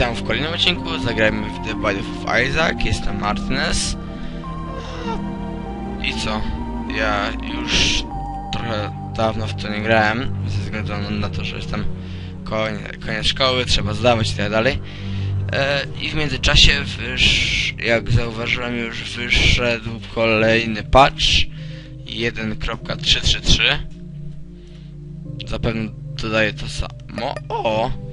Witam w kolejnym odcinku, zagrajmy w The Body of Isaac, jestem Martinez. I co? Ja już trochę dawno w to nie grałem, ze względu na to, że jestem koniec, koniec szkoły, trzeba zdawać i tak dalej. E, I w międzyczasie, wysz, jak zauważyłem, już wyszedł kolejny patch 1.333. Zapewne dodaje to samo. O!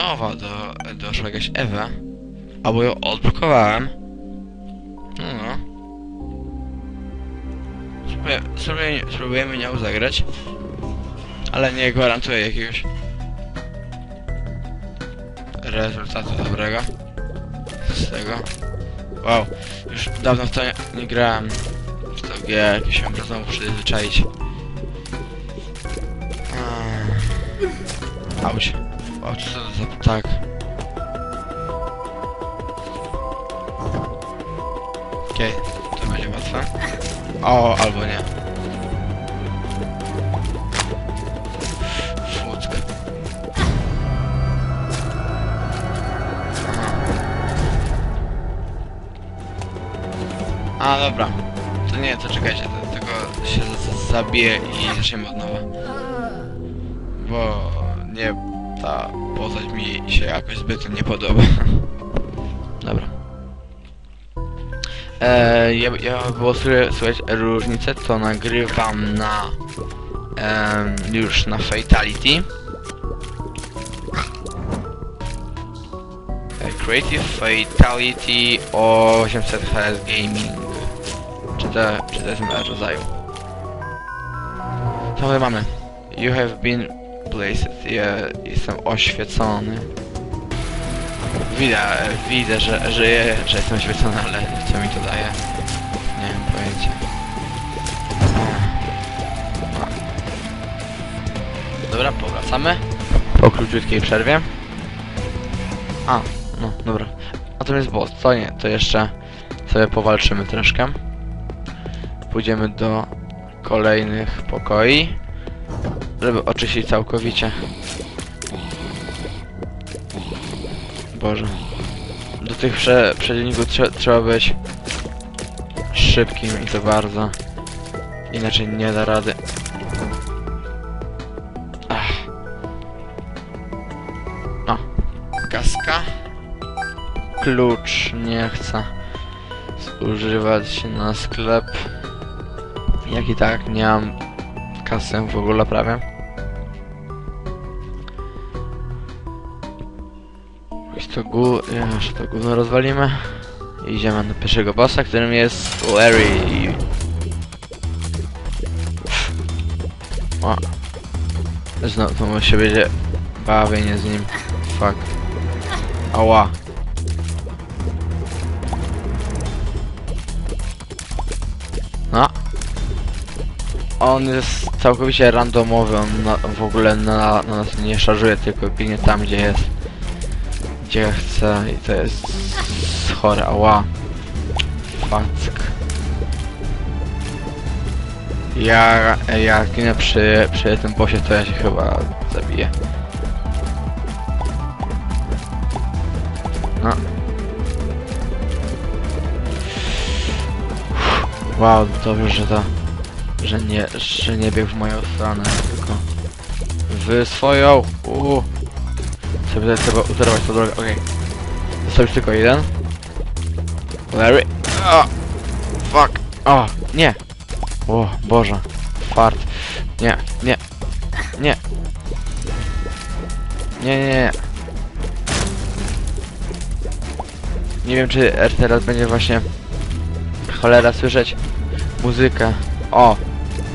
Nowa do, doszła jakaś Ewa. Albo ją odblokowałem. No no. Spróbujemy nią zagrać. Ale nie gwarantuję jakiegoś rezultatu dobrego. Z tego. Wow, już dawno w to nie, nie grałem. W to G jakieś znowu przyzwyczaić. Auć. O, co to za ptak? Okej, to będzie łatwe. O, albo nie. Fuck. A, dobra. To nie, to czekajcie, to, tylko się z- z- zabije i zaczniemy od nowa. Bo nie, ta postać mi się jakoś zbyt nie podoba. Dobra. E, ja, ja było sły- słychać różnicę, to nagrywam na em, już na Fatality. E, Creative Fatality 800 HS Gaming. Czy to, czy to jest rodzaju? Co my mamy? You have been Ja jestem oświecony. Widzę, widzę, że, że, je- że jestem oświecony, ale co mi to daje? Nie mam pojęcia. Dobra, powracamy. Po króciutkiej przerwie. A, no, dobra. A to jest boss, co nie? To jeszcze sobie powalczymy troszkę. Pójdziemy do kolejnych pokoi. Żeby oczyścić całkowicie. Boże. Do tych prze przeciwników trze trzeba być szybkim i to bardzo. Inaczej nie da rady. Ach. O. Kaska. Klucz nie chcę zużywać na sklep. Jak i tak nie mam kasy w ogóle prawie. Jest to gó... Jeszcze to gówno rozwalimy. Idziemy na pierwszego bossa, którym jest Larry. O. Znowu się będzie bawienie z nim. Fuck. Ała. No. On jest całkowicie randomowy, on na, w ogóle na, na nas nie szarżuje, tylko biegnie tam gdzie jest. Gdzie chce i to jest chore, ała. Fack. Ja, jak ginę przy, przy tym to ja się chyba zabiję. No. Wow, dobrze, że to... Że nie, że nie biegł w moją stronę, tylko... W swoją! Uuu. Sobie tutaj trzeba uzerować tą drogę, okej. Zostawić tylko jeden. Larry. O! Fuck! O! Nie! O, Boże. Fart. Nie, nie. Nie. Nie, nie, nie. Nie wiem, czy R teraz będzie właśnie... Cholera, słyszeć muzykę. O!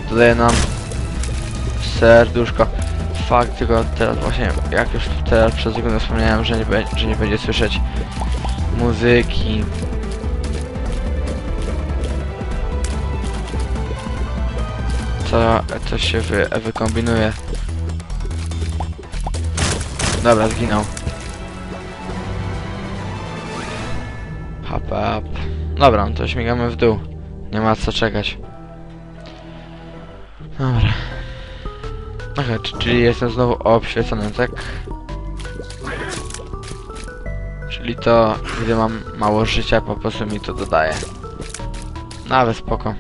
Dodaje nam serduszko. Fakt, tylko teraz właśnie, jak już teraz przez sekundę wspomniałem, że nie, że nie będzie słyszeć muzyki. Co, co się wy, wykombinuje. Dobra, zginął. Hop up. Dobra, no to śmigamy w dół. Nie ma co czekać. Dobra. Aha, czy- czyli jestem znowu obświecony, tak? Czyli to, gdy mam mało życia, po prostu mi to dodaje. Nawet spoko.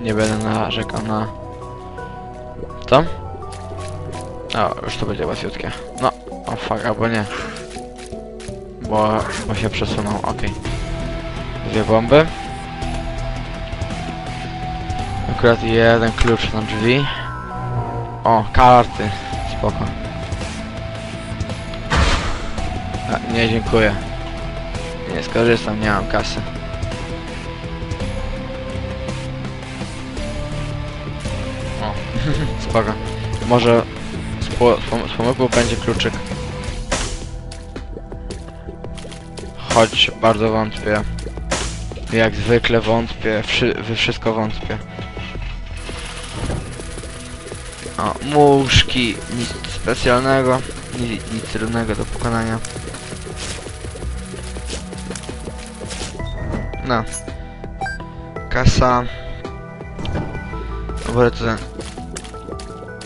Nie będę narzekał na... Co? O, już to będzie łatwiutkie. No, o fuck, albo nie. Bo, bo się przesunął, okej. Dwie bomby. Akurat jeden klucz na drzwi. O, karty. Spoko. A, nie, dziękuję. Nie skorzystam, nie mam kasy. O, spoko. Może z, po, z, pom- z pomyłką będzie kluczyk. Choć bardzo wątpię. Jak zwykle wątpię, wszy, we wszystko wątpię. O, muszki, nic specjalnego, nic, nic trudnego do pokonania. No. Kasa. W ogóle to.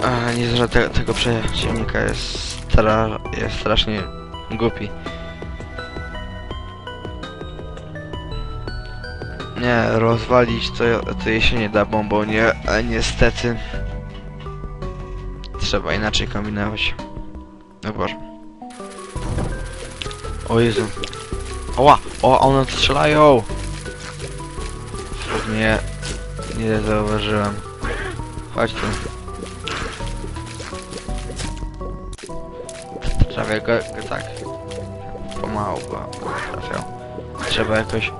A, nie że te, tego przeciwnika jest, stra, jest strasznie głupi. Nie, rozwalić to, to jej się nie da bombą, nie, niestety trzeba inaczej kombinować. No Boże. O Jezu. Oła! O, one strzelają! Nie, nie zauważyłem. Chodź tu. Trafię go, go tak. Pomału go trafiał. Trzeba jakoś...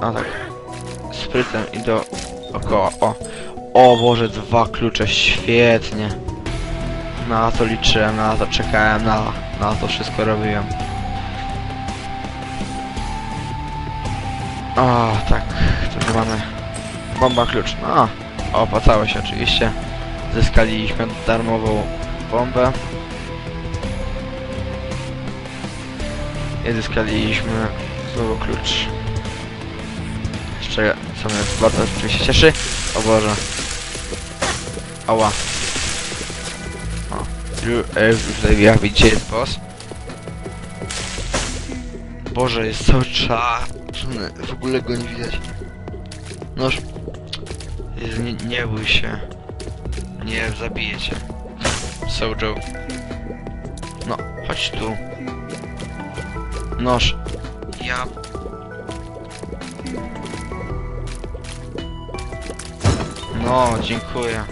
No tak. Sprytem i do... Okoła. O! O Boże, dwa klucze, świetnie. Na to liczyłem, na to czekałem, na, na to wszystko robiłem. O, tak, tu mamy bomba klucz. No, opłacało się oczywiście. Zyskaliśmy darmową bombę. I zyskaliśmy znowu klucz. Jeszcze co mnie bardzo oczywiście cieszy. O Boże. Ała. Jak widzicie jest boss. Boże, jest cały czarny. W ogóle go nie widać. Noż. Nie, nie bój się. Nie zabiję cię. Sojo. No, chodź tu. Noż. Ja... No, dziękuję.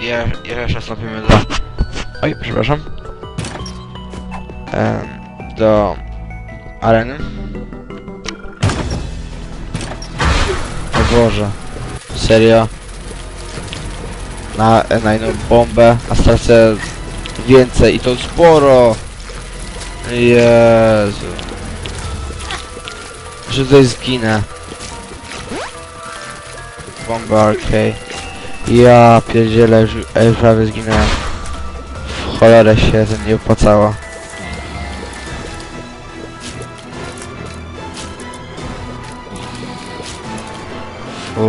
Je, jeszcze nastąpimy do... Oj, przepraszam. Do areny. O Boże. Serio? Na, na bombę, a stracę więcej i to sporo. Jezu. Że tutaj zginę. Bomba arcade. Ja pierdzielę, już, e, prawie zginąłem. Cholerę się to nie opłacało. Fu,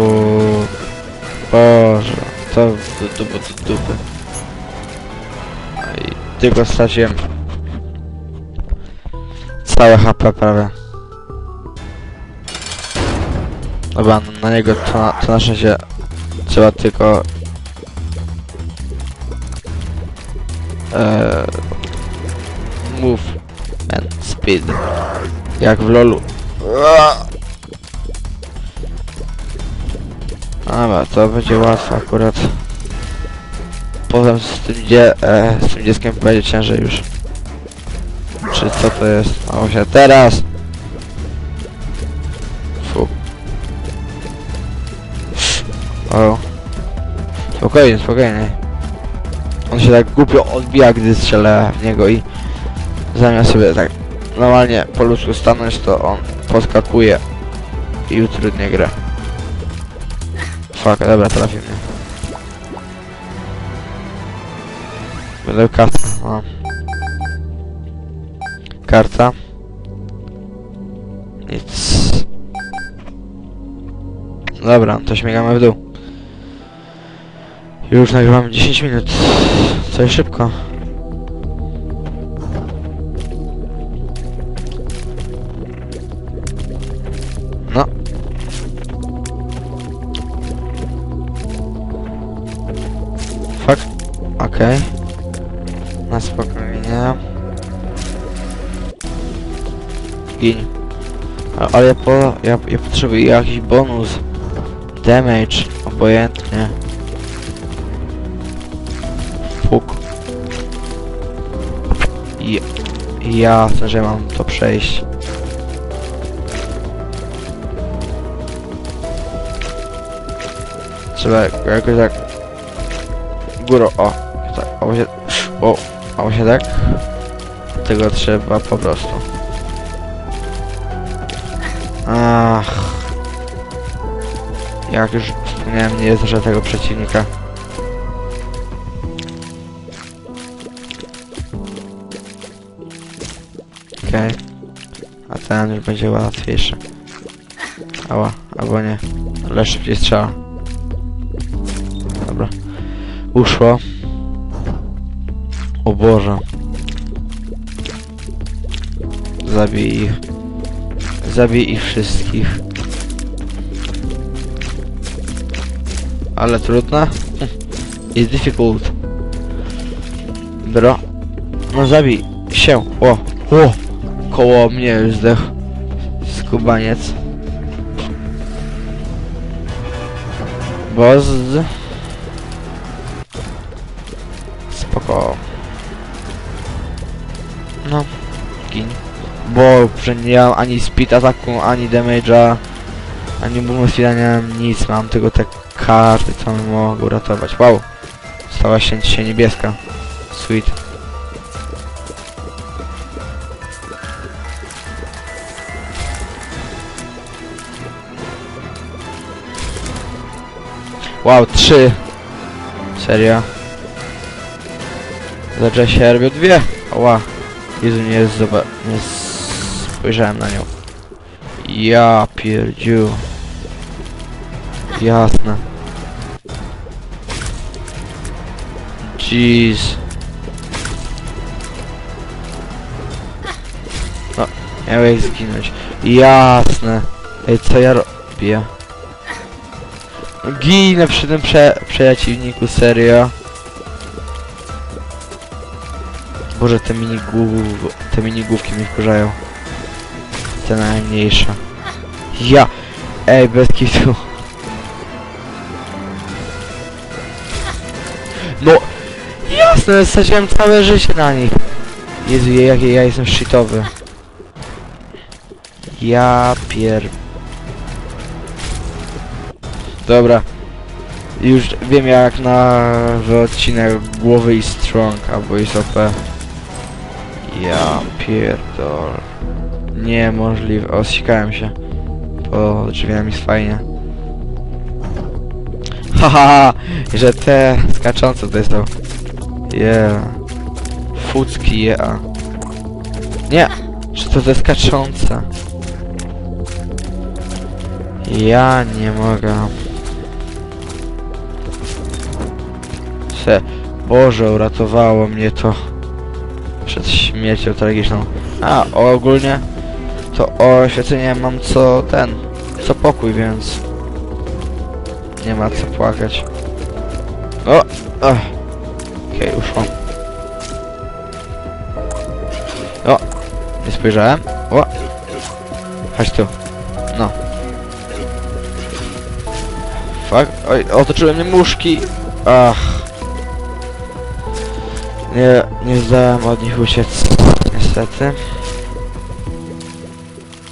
Boże, to do dupy, do dupy. I tylko straciłem całe HP prawie. Dobra, na niego to to na szczęście trzeba tylko eee, move and speed jak w lolu Dobra, to będzie łatwe akurat Potem z tym, dzie e, z tym dzieckiem będzie ciężej już Czy co to jest? A właśnie teraz Fu o. Spokojnie, spokojnie. On się tak głupio odbija, gdy strzelę w niego i zamiast sobie tak normalnie po ludzku stanąć, to on podskakuje i utrudnia grę. Fuck, dobra, trafi mnie. Będę karta. Karta. Nic. Dobra, to śmigamy w dół. Już nagrywam 10 minut. Coś szybko. No. Fuck. Okej. Na spokojnie. Gin. Ale ja, po, ja, ja potrzebuję jakiś bonus. Damage. Obojętnie. Ja, jasne, że mam to przejść. Trzeba jakoś tak... Górą, o. Tak, o się... O, o się tak. Tego trzeba po prostu. Ach. Jak już wspomniałem, nie jest tego przeciwnika. Okej. A ten już będzie łatwiejszy. Ała, albo nie. Ale szybciej strzela. Dobra. Uszło. O Boże. Zabij ich. Zabij ich wszystkich. Ale trudne. Jest difficult. Bro. No zabij się. O. O. Koło mnie już zdechł. Skubaniec. Boz. Spoko. No. Gin. Bo nie mam ani speed ataku, ani damage'a, ani movement speeda, nic. Mam tylko te karty, co mi mogą uratować. Wow. Stała się dzisiaj niebieska. Sweet. Wow, trzy. Serio? Zaczęła się robią dwie. Ła. Jezu, nie zoba... nie spojrzałem na nią. Ja pierdziu. Jasne. Jeez. No, miałeś zginąć. Jasne. Ej, co ja robię? Ginę przy tym prze przeciwniku, serio. Boże, te minigłów... te minigłówki mi wkurzają. Te najmniejsze. Ja! Ej, bez kitu. No! Jasne, straciłem całe życie na nich. Jezu, jak ja jestem shitowy. Ja pier... Dobra. Już wiem jak na odcinek głowy i strong, albo i OP. Ja pierdol. Niemożliwe. O, sikałem się. Po drzwiami jest fajnie. Haha, że te skaczące to są. Yeah. Fucki, yeah. Nie! Czy to te skaczące? Ja nie mogę. Boże, uratowało mnie to przed śmiercią tragiczną. A, ogólnie to oświecenie mam co ten, co pokój, więc nie ma co płakać. O! Ach. Okej, okay. O! Nie spojrzałem. O! Chodź tu. No. Fuck. Oj, otoczyły mnie muszki. Ach. Nie, nie zdałem od nich uciec. Niestety.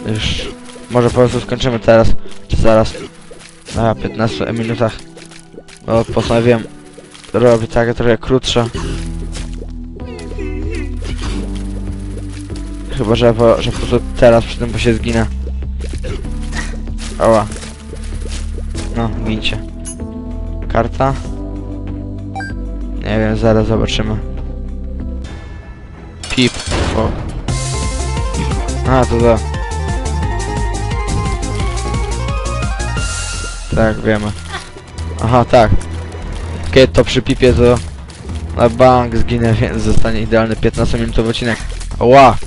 Już... Może po prostu skończymy teraz, czy zaraz. Na 15 minutach. Bo postanowiłem robić takie trochę krótsze. Chyba, że po, że po prostu teraz przy tym, bo się zginę. Ała. No, gincie. Karta? Nie wiem, zaraz zobaczymy. Pip. O. A, to da. Tak, wiemy. Aha, tak. Okej, to przy pipie to na bank zginę, więc zostanie idealny 15-minutowy odcinek. Ła!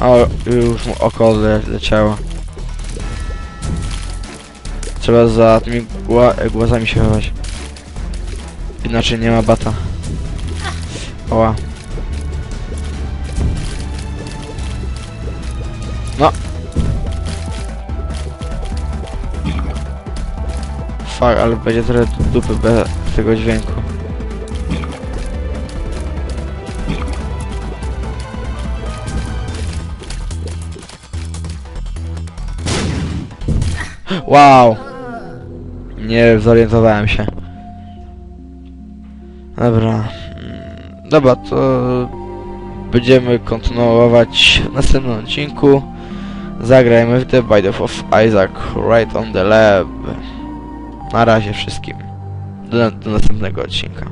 O, już mu oko le leciało. Trzeba za tymi gła głazami się chować. Inaczej nie ma bata. Oła. Fuck, ale będzie trochę dupy bez tego dźwięku. Wow! Nie zorientowałem się. Dobra. Mm, Dobra, to będziemy kontynuować w następnym odcinku. Zagrajmy w The Bite of Isaac Right on the Lab. Na razie wszystkim. Do, do następnego odcinka.